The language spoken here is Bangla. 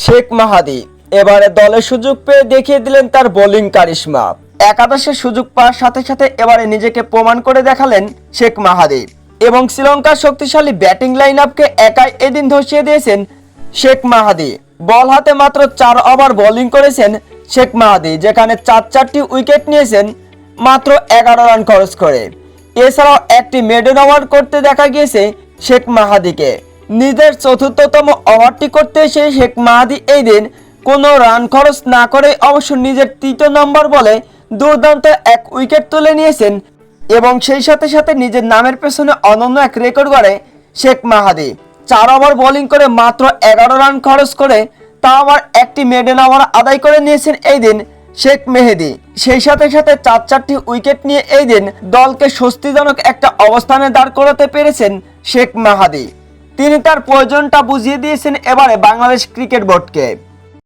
শেখ মাহাদি। এবারে দলে সুযোগ পেয়ে দেখিয়ে দিলেন তার বোলিং কারিশমা। একাদশে সুযোগ পাওয়ার সাথে সাথে এবারে নিজেকে প্রমাণ করে দেখালেন শেখ মাহাদি। এবং শ্রীলঙ্কার শক্তিশালী ব্যাটিং লাইন আপকে একাই এদিন ধসিয়ে দিয়েছেন শেখ মাহাদি। বল হাতে মাত্র চার ওভার বোলিং করেছেন শেখ মাহাদি, যেখানে চার চারটি উইকেট নিয়েছেন মাত্র এগারো রান খরচ করে। এছাড়াও একটি মেডেন ওভার করতে দেখা গিয়েছে শেখ মাহাদিকে। নিজের চতুর্থতম ওভারটি করতে এসে শেখ মাহাদি এই দিন কোনো রান খরচ না করে অবশ্য নিজের তৃতীয় নম্বর বলে দুর্দান্ত এক উইকেট তুলে নিয়েছেন এবং সেই সাথে সাথে নিজের নামের পেছনে অনন্য এক রেকর্ড গড়ে শেখ মাহাদি। চার ওভার বোলিং করে মাত্র এগারো রান খরচ করে তা আবার একটি মেডেন ওভার আদায় করে নিয়েছেন এই দিন শেখ মেহেদি। সেই সাথে সাথে চার চারটি উইকেট নিয়ে এই দিন দলকে স্বস্তিজনক একটা অবস্থানে দাঁড় করাতে পেরেছেন শেখ মাহাদি। তিনি তার প্রয়োজনটা বুঝিয়ে দিয়েছেন এবারে বাংলাদেশ ক্রিকেট বোর্ডকে।